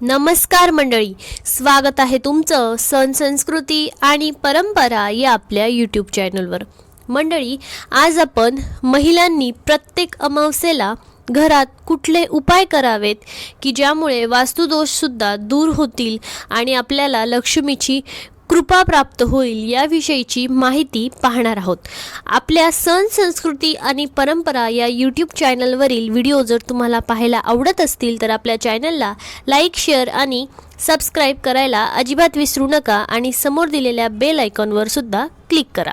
नमस्कार मंडळी. स्वागत आहे तुमचं सण संस्कृती आणि परंपरा या आपल्या यूट्यूब चॅनलवर मंडळी आज आपण महिलांनी प्रत्येक अमावस्येला घरात कुठले उपाय करावेत की ज्यामुळे वास्तुदोषसुद्धा दूर होतील आणि आपल्याला लक्ष्मीची कृपा प्राप्त होईल याविषयीची माहिती पाहणार आहोत. आपल्या सण संस्कृती आणि परंपरा या यूट्यूब चॅनलवरील व्हिडिओ जर तुम्हाला पाहायला आवडत असतील तर आपल्या चॅनलला लाईक शेअर आणि सबस्क्राईब करायला अजिबात विसरू नका आणि समोर दिलेल्या बेल आयकॉनवर सुद्धा क्लिक करा.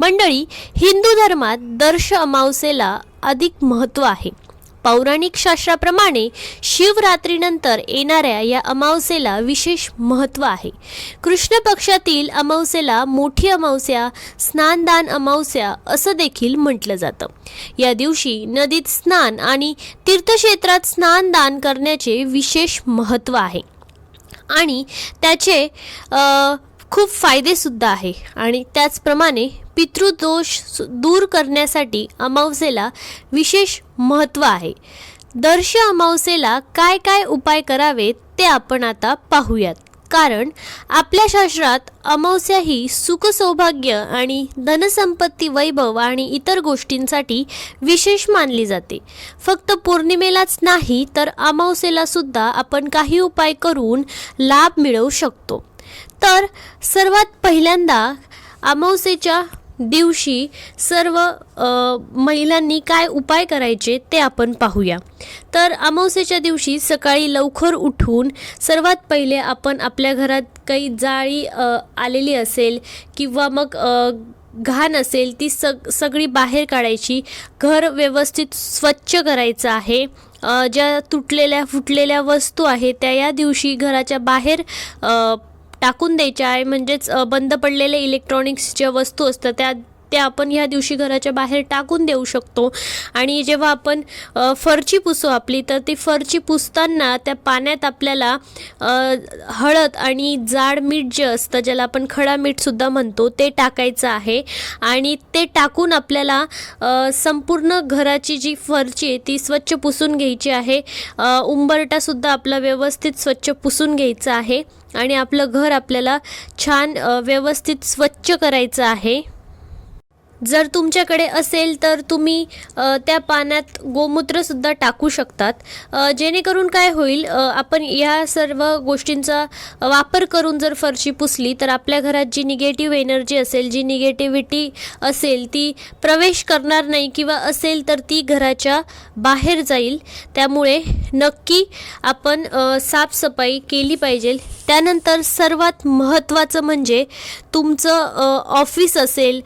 मंडळी हिंदू धर्मात दर्श अमावस्येला अधिक महत्त्व आहे. पौराणिक शास्त्राप्रमाणे शिवरात्रीनंतर येणाऱ्या या अमावस्येला विशेष महत्त्व आहे. कृष्ण पक्षातील अमावस्येला मोठी अमावस्या स्नानदान अमावस्या असं देखील म्हटलं जातं. या दिवशी नदीत स्नान आणि तीर्थक्षेत्रात स्नानदान करण्याचे विशेष महत्त्व आहे. आणि त्याचे खूप फायदेसुद्धा आहे. आणि त्याचप्रमाणे पितृदोष सु- दूर करण्यासाठी अमावस्येला विशेष महत्त्व आहे. दर्श अमावस्येला काय काय उपाय करावेत ते आपण आता पाहूयात. कारण आपल्या शास्त्रात अमावस्या ही सुख सौभाग्य आणि धनसंपत्ती वैभव आणि इतर गोष्टींसाठी विशेष मानली जाते. फक्त पौर्णिमेलाच नाही तर अमावस्येला सुद्धा आपण काही उपाय करून लाभ मिळवू शकतो. तर सर्वात पहिल्यांदा अमावस्येच्या दिवशी सर्व महिलांनी काय उपाय करायचे ते आपण पाहूया. तर अमावस्येच्या दिवशी सकाळी लवकर उठून सर्वात पहिले आपण आपल्या घरात काही जाळी आलेली असेल किंवा मग घाण असेल ती सग सगळी बाहेर काढायची. घर व्यवस्थित स्वच्छ करायचं आहे. ज्या तुटलेल्या फुटलेल्या वस्तू आहेत त्या या दिवशी घराच्या बाहेर टाकून द्यायच्या आहे. म्हणजेच बंद पडलेले इलेक्ट्रॉनिक्स ज्या वस्तू असतात त्या ते आपण ह्या दिवशी घराच्या बाहेर टाकून देऊ शकतो. आणि जेव्हा आपण फरची पुसू आपली तर ती फरची पुसताना त्या पाण्यात आपल्याला हळद आणि जाड मीठ जे असतं ज्याला आपण खडा मीठसुद्धा म्हणतो ते टाकायचं आहे. आणि ते टाकून आपल्याला संपूर्ण घराची जी फरची आहे ती स्वच्छ पुसून घ्यायची आहे. उंबरटासुद्धा आपला व्यवस्थित स्वच्छ पुसून घ्यायचा आहे. आणि आपलं घर आपल्याला छान व्यवस्थित स्वच्छ करायचं आहे. जर तुमच्याकडे असेल तर तुम्ही त्या पाण्यात गोमूत्रसुद्धा टाकू शकतात. जेणेकरून काय होईल आपण या सर्व गोष्टींचा वापर करून जर फरशी पुसली तर आपल्या घरात जी निगेटिव्ह एनर्जी असेल जी निगेटिव्हिटी असेल ती प्रवेश करणार नाही किंवा असेल तर ती घराच्या बाहेर जाईल. त्यामुळे नक्की आपण साफसफाई केली पाहिजे. त्यानंतर सर्वात महत्त्वाचं म्हणजे तुमचं ऑफिस असेल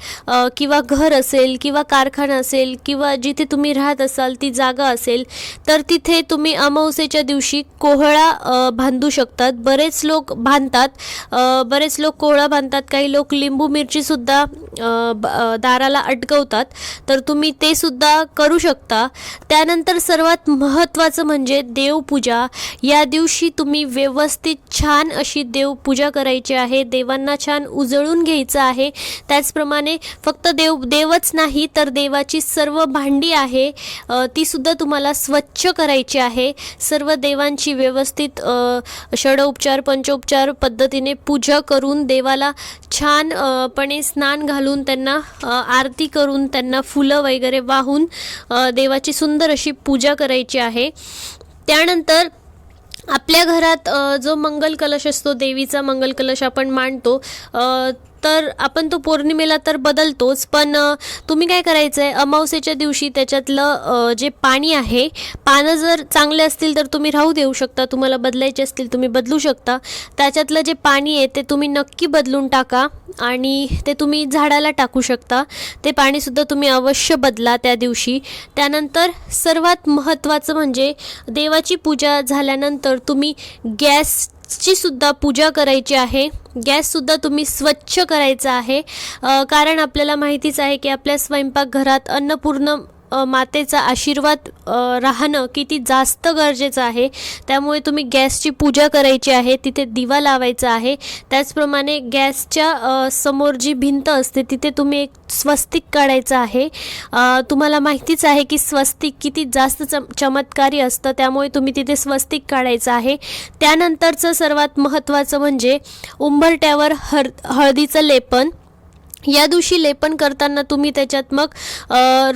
किंवा घर असेल किंवा कारखाना असेल किंवा जिथे तुम्ही राहत असाल ती जागा असेल तर तिथे तुम्ही अमावस्येच्या दिवशी कोहळा बांधू शकतात. बरेच लोक बांधतात. बरेच लोक कोहळा बांधतात. काही लोक लिंबू मिरचीसुद्धा ब- दाराला अटकवतात. तर तुम्ही ते सुद्धा करू शकता. त्यानंतर सर्वात महत्त्वाचं म्हणजे देवपूजा. या दिवशी तुम्ही व्यवस्थित छान अशी देवपूजा करायची आहे. देवांना छान उजळून घ्यायचं आहे. त्याचप्रमाणे फक्त देव देवच नाही तर देवाची सर्व भांडी आहे. ती सुद्धा तुम्हाला स्वच्छ करायची आहे. सर्व देवांची व्यवस्थित षडोपचार पंचोपचार पद्धतीने पूजा करून देवाला छान पणे स्नान घालून त्यांना आरती करून त्यांना फुलं वगैरे वाहून देवाची सुंदर अशी पूजा करायची आहे. त्यानंतर आपल्या घरात जो मंगल कलश असतो देवीचा मंगल कलश आपण मांडतो तर आपण तो पौर्णिमेला तर बदलतोच पण तुम्ही काय करायचं आहे अमावस्येच्या दिवशी त्याच्यातलं जे पाणी आहे पानं जर चांगले असतील तर तुम्ही राहू देऊ शकता. तुम्हाला बदलायचे असतील तुम्ही बदलू शकता. त्याच्यातलं जे पाणी आहे ते तुम्ही नक्की बदलून टाका आणि ते तुम्ही झाडाला टाकू शकता. ते पाणीसुद्धा तुम्ही अवश्य बदला त्या दिवशी. त्यानंतर सर्वात महत्त्वाचं म्हणजे देवाची पूजा झाल्यानंतर तुम्ही गॅस गॅसची सुद्धा पूजा करायची आहे. गॅससुद्धा तुम्ही स्वच्छ करायचा आहे. कारण आपल्याला माहितीच आहे की आपल्या स्वयंपाकघरात अन्नपूर्ण मातेचा आशीर्वाद राहणं किती जास्त गरजेचं आहे. त्यामुळे तुम्ही गॅसची पूजा करायची आहे तिथे दिवा लावायचा आहे. त्याचप्रमाणे गॅसच्या समोर जी भिंत असते तिथे तुम्ही एक स्वस्तिक काढायचं आहे. तुम्हाला माहितीच आहे की स्वस्तिक किती जास्त चम चमत्कारी असतं त्यामुळे तुम्ही तिथे स्वस्तिक काढायचं आहे. त्यानंतरचं सर्वात महत्त्वाचं म्हणजे उंबरट्यावर हर हळदीचं लेपन. या दिवशी लेपन करताना तुम्ही त्याच्यात मग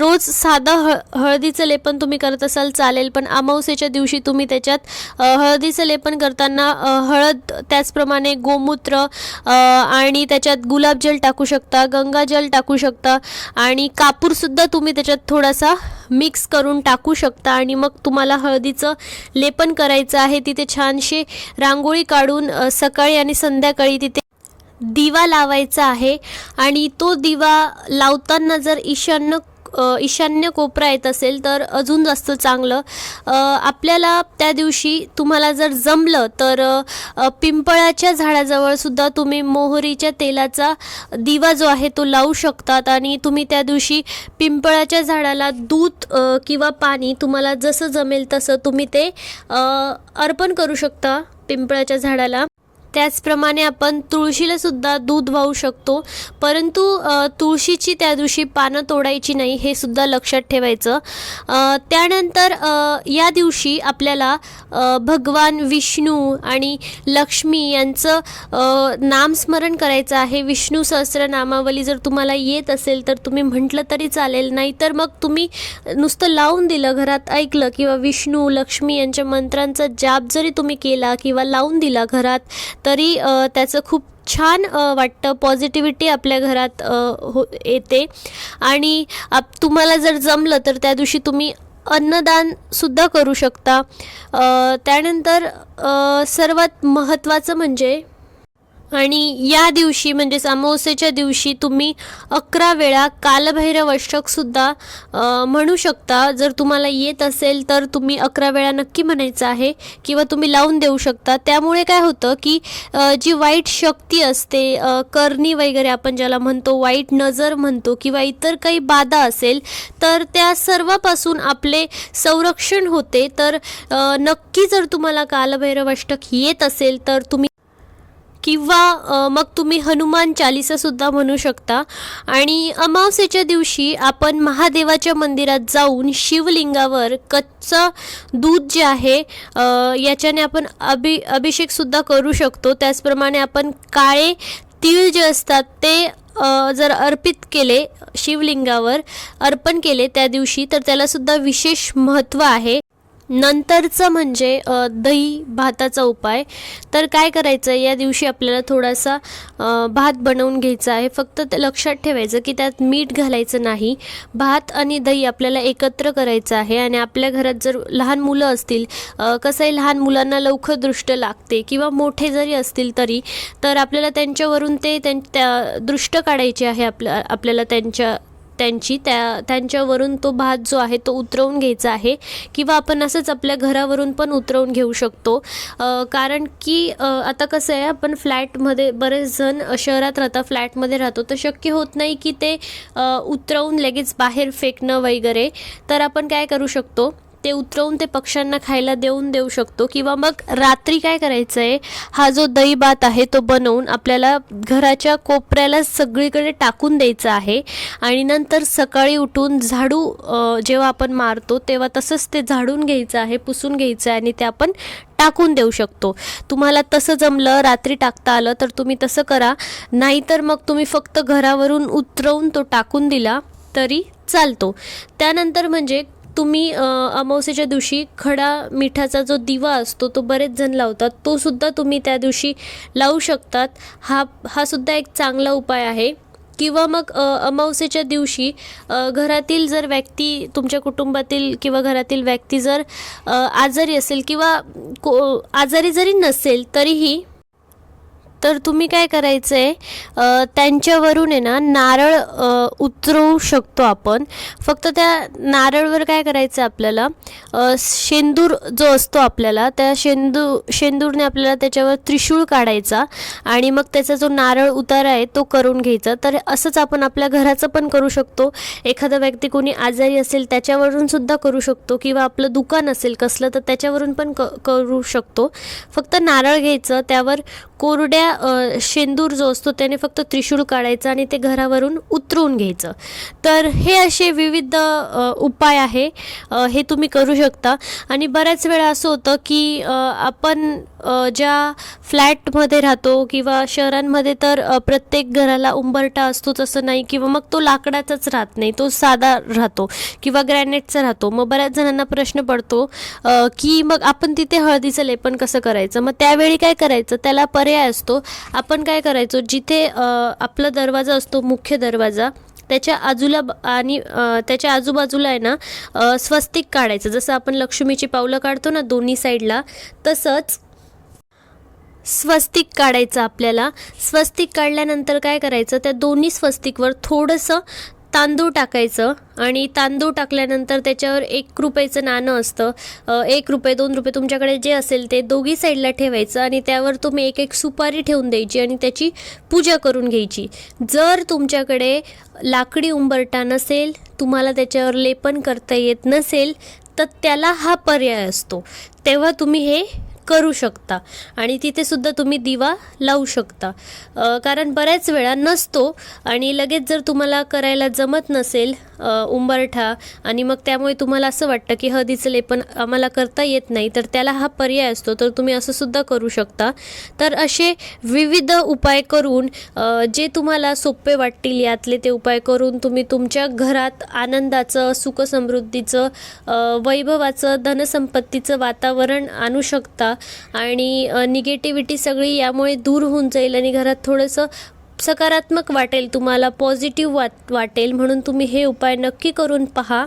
रोज साधं हळ हळदीचं लेपन तुम्ही करत असाल चालेल. पण अमावस्येच्या दिवशी तुम्ही त्याच्यात हळदीचं लेपन करताना हळद त्याचप्रमाणे गोमूत्र आणि त्याच्यात गुलाबजल टाकू शकता गंगाजल टाकू शकता आणि कापूरसुद्धा तुम्ही त्याच्यात थोडासा मिक्स करून टाकू शकता. आणि मग तुम्हाला हळदीचं लेपन करायचं आहे तिथे छानशी रांगोळी काढून सकाळी आणि संध्याकाळी तिथे दिवा लावायचा आहे आणि तो दिवा लावताना जर ईशान्य ईशान्य कोपरा येत असेल तर अजून जास्त चांगलं. आपल्याला त्या दिवशी तुम्हाला जर जमलं तर पिंपळाच्या झाडाजवळसुद्धा तुम्ही मोहरीच्या तेलाचा दिवा जो आहे तो लावू शकतात आणि तुम्ही त्या दिवशी पिंपळाच्या झाडाला दूध किंवा पाणी तुम्हाला जसं जमेल तसं तुम्ही ते अर्पण करू शकता पिंपळाच्या झाडाला. त्याचप्रमाणे आपण तुळशीला सुद्धा दूध वाहू शकतो. परंतु तुळशीची त्या दिवशी पानं तोडायची नाही हे सुद्धा लक्षात ठेवायचं. त्यानंतर या दिवशी आपल्याला भगवान विष्णू आणि लक्ष्मी यांचं नामस्मरण करायचं आहे. विष्णू सहस्रनामावली जर तुम्हाला येत असेल तर तुम्ही म्हटलं तरी चालेल. नाहीतर मग तुम्ही नुसतं लावून दिलं घरात ऐकलं किंवा विष्णू लक्ष्मी यांच्या मंत्रांचा जाप जरी तुम्ही केला किंवा लावून दिला घरात तरी त्याचं खूप छान वाटतं. पॉझिटिव्हिटी आपल्या घरात हो येते. आणि आप तुम्हाला जर जमलं तर त्या दिवशी तुम्ही अन्नदानसुद्धा करू शकता. त्यानंतर सर्वात महत्त्वाचं म्हणजे आणि या दिवशी म्हणजे अमावस्येच्या दिवशी तुम्ही अकरा वेळा कालभैरव अष्टकसुद्धा म्हणू शकता. जर तुम्हाला येत असेल तर तुम्ही अकरा वेळा नक्की म्हणायचं आहे किंवा तुम्ही लावून देऊ शकता. त्यामुळे काय होतं की जी वाईट शक्ती असते करणी वगैरे आपण ज्याला म्हणतो वाईट नजर म्हणतो किंवा इतर काही बाधा असेल तर त्या सर्वापासून आपले संरक्षण होते. तर नक्की जर तुम्हाला कालभैरव अष्टक येत असेल तर तुम्ही किंवा मग तुम्ही हनुमान चालिसासुद्धा म्हणू शकता. आणि अमावस्येच्या दिवशी आपण महादेवाच्या मंदिरात जाऊन शिवलिंगावर कच्चं दूध जे आहे याच्याने आपण अभि अभिषेकसुद्धा करू शकतो. त्याचप्रमाणे आपण काळे तीळ जे असतात ते जर अर्पित केले शिवलिंगावर अर्पण केले त्या दिवशी तर त्यालासुद्धा विशेष महत्त्व आहे. नंतरचं म्हणजे दही भाताचा उपाय. तर काय करायचं या दिवशी आपल्याला थोडासा भात बनवून घ्यायचा आहे. फक्त ते लक्षात ठेवायचं की त्यात मीठ घालायचं नाही. भात आणि दही आपल्याला एकत्र करायचं आहे आणि आपल्या घरात जर लहान मुलं असतील कसं आहे लहान मुलांना लवकर दृष्ट लागते किंवा मोठे जरी असतील तरी तर आपल्याला त्यांच्यावरून ते त्यां त्या दृष्ट काढायची आहे आपल्या आपल्याला त्यांच्या त्यांची त्या त्यांच्यावरून तो भात जो आहे तो उतरवून घ्यायचा आहे किंवा आपण असंच आपल्या घरावरून पण उतरवून घेऊ शकतो. कारण की आता कसं आहे आपण फ्लॅटमध्ये बरेच जण शहरात राहतात फ्लॅटमध्ये राहतो तर शक्य होत नाही की ते उतरवून लगेच बाहेर फेकणं वगैरे. तर आपण काय करू शकतो? ते उतरवून ते पक्ष्यांना खायला देऊन देऊ शकतो. किंवा मग रात्री काय करायचं आहे हा जो दही भात आहे तो बनवून आपल्याला घराच्या कोपऱ्याला सगळीकडे टाकून द्यायचा आहे. आणि नंतर सकाळी उठून झाडू जेव्हा आपण मारतो तेव्हा तसंच ते झाडून घ्यायचं आहे पुसून घ्यायचं आहे आणि ते आपण टाकून देऊ शकतो. तुम्हाला तसं जमलं रात्री टाकता आलं तर तुम्ही तसं करा. नाहीतर मग तुम्ही फक्त घरावरून उतरवून तो टाकून दिला तरी चालतो. त्यानंतर म्हणजे तुम्ही अमावस्येच्या दिवशी खडा मिठाचा जो दिवा असतो तो बरेच जण लावतात. तो सुद्धा तुम्ही त्या दिवशी लावू शकतात. हा हा सुद्धा एक चांगला उपाय आहे. किंवा मग अमावस्येच्या दिवशी घरातील जर व्यक्ती तुमच्या कुटुंबातील किंवा घरातील व्यक्ती जर आजारी असेल किंवा को आजारी जरी नसेल तरीही तर तुम्ही काय करायचं आहे त्यांच्यावरून आहे ना नारळ उतरवू शकतो आपण. फक्त त्या नारळवर काय करायचं आपल्याला शेंदूर जो असतो आपल्याला त्या शेंदू शेंदूरने आपल्याला त्याच्यावर त्रिशूळ काढायचा आणि मग त्याचा जो नारळ उतारा आहे तो करून घ्यायचा. तर असंच आपण आपल्या घराचं पण करू शकतो. एखादा व्यक्ती कोणी आजारी असेल त्याच्यावरून सुद्धा करू शकतो किंवा आपलं दुकान असेल कसलं तर त्याच्यावरून पण क करू शकतो. फक्त नारळ घ्यायचं त्यावर कोरड्या अ, शेंदूर जो असतो त्याने फक्त त्रिशूळ काढायचं आणि ते घरावरून उतरवून घ्यायचं. तर हे असे विविध उपाय आहे. हे तुम्ही करू शकता. आणि बऱ्याच वेळा असं होतं की आपण ज्या फ्लॅटमध्ये राहतो किंवा शहरांमध्ये तर प्रत्येक घराला उंबरटा असतोच असं नाही किंवा मग तो लाकडाचाच राहत नाही. तो साधा राहतो किंवा ग्रॅनेटचा राहतो. मग बऱ्याच जणांना प्रश्न पडतो की मग आपण तिथे हळदीचं लेपन कसं करायचं? मग त्यावेळी काय करायचं? त्याला पर्याय असतो. आपण काय करायचो जिथे आपला दरवाजा असतो मुख्य दरवाजा त्याच्या आजूला आणि त्याच्या आजूबाजूला आहे ना स्वस्तिक काढायचं. जसं आपण लक्ष्मीची पावलं काढतो ना दोन्ही साईडला तसंच स्वस्तिक काढायचं आपल्याला. स्वस्तिक काढल्यानंतर काय करायचं त्या दोन्ही स्वस्तिकवर थोडंसं तांदूळ टाकायचं आणि तांदूळ टाकल्यानंतर त्याच्यावर एक रुपयाचं नाणं असतं. एक रुपये दोन रुपये तुमच्याकडे जे असेल ते दोघी साईडला ठेवायचं आणि त्यावर तुम्ही एक एक सुपारी ठेवून द्यायची आणि त्याची पूजा करून घ्यायची. जर तुमच्याकडे लाकडी उंबरटा नसेल तुम्हाला त्याच्यावर लेपन करता येत नसेल तर त्याला हा पर्याय असतो. तेव्हा तुम्ही हे करू शकता. आणि तिथेसुद्धा तुम्ही दिवा लावू शकता. कारण बऱ्याच वेळा नसतो आणि लगेच जर तुम्हाला करायला जमत नसेल उंबरठा आणि मग त्यामुळे तुम्हाला असं वाटतं की हळदीचं लेपन आम्हाला करता येत नाही तर त्याला हा पर्याय असतो तर तुम्ही असं सुद्धा करू शकता. तर असे विविध उपाय करून जे तुम्हाला सोपे वाटतील यातले ते उपाय करून तुम्ही तुमच्या घरात आनंदाचं सुखसमृद्धीचं वैभवाचं धनसंपत्तीचं वातावरण आणू शकता. आणि निगेटिव्हिटी सगळी यामुळे दूर होऊन जाईल आणि घरात थोडंसं सकारात्मक वाटेल तुम्हाला पॉझिटिव्ह वाट वाटेल. म्हणून तुम्ही हे उपाय नक्की करून पहा.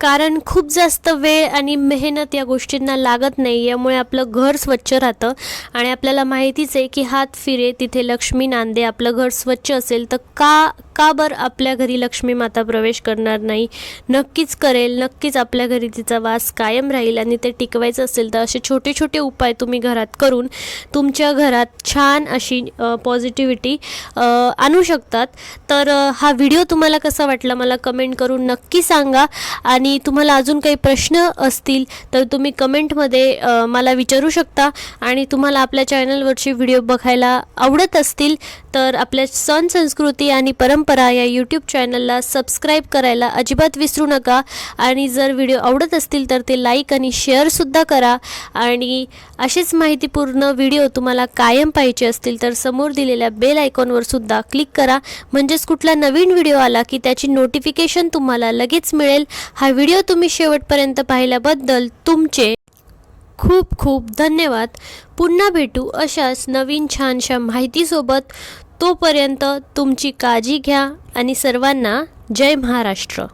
कारण खूप जास्त वेळ आणि मेहनत या गोष्टींना लागत नाही यामुळे आपलं घर स्वच्छ राहतं. आणि आपल्याला माहितीच आहे की हात फिरे तिथे लक्ष्मी नांदे आपलं घर स्वच्छ असेल तर का का बरं आपल्या घरी लक्ष्मी माता प्रवेश करणार नाही? नक्कीच करेल नक्कीच आपल्या घरी तिचा वास कायम राहील आणि ते टिकवायचं असेल तर असे छोटे छोटे उपाय तुम्ही घरात करून तुमच्या घरात छान अशी पॉझिटिव्हिटी आणू शकतात. तर हा व्हिडिओ तुम्हाला कसा वाटला मला कमेंट करून नक्की सांगा. आणि तुम्हाला अजून काही प्रश्न असतील तर तुम्ही कमेंटमध्ये मला विचारू शकता. आणि तुम्हाला आपल्या चॅनलवरचे व्हिडिओ बघायला आवडत असतील तर आपल्या सण संस्कृती आणि परंपरा परंपरा या यूट्यूब चॅनलला सबस्क्राईब करायला अजिबात विसरू नका. आणि जर व्हिडिओ आवडत असतील तर ते लाईक आणि शेअरसुद्धा करा. आणि असेच माहितीपूर्ण व्हिडिओ तुम्हाला कायम पाहिजे असतील तर समोर दिलेल्या बेल आयकॉनवर सुद्धा क्लिक करा. म्हणजेच कुठला नवीन व्हिडिओ आला की त्याची नोटिफिकेशन तुम्हाला लगेच मिळेल. हा व्हिडिओ तुम्ही शेवटपर्यंत पाहिल्याबद्दल तुमचे खूप खूप धन्यवाद. पुन्हा भेटू अशाच नवीन छानशा माहितीसोबत. तोपर्यंत तुमची काळजी घ्या आणि सर्वांना जय महाराष्ट्र.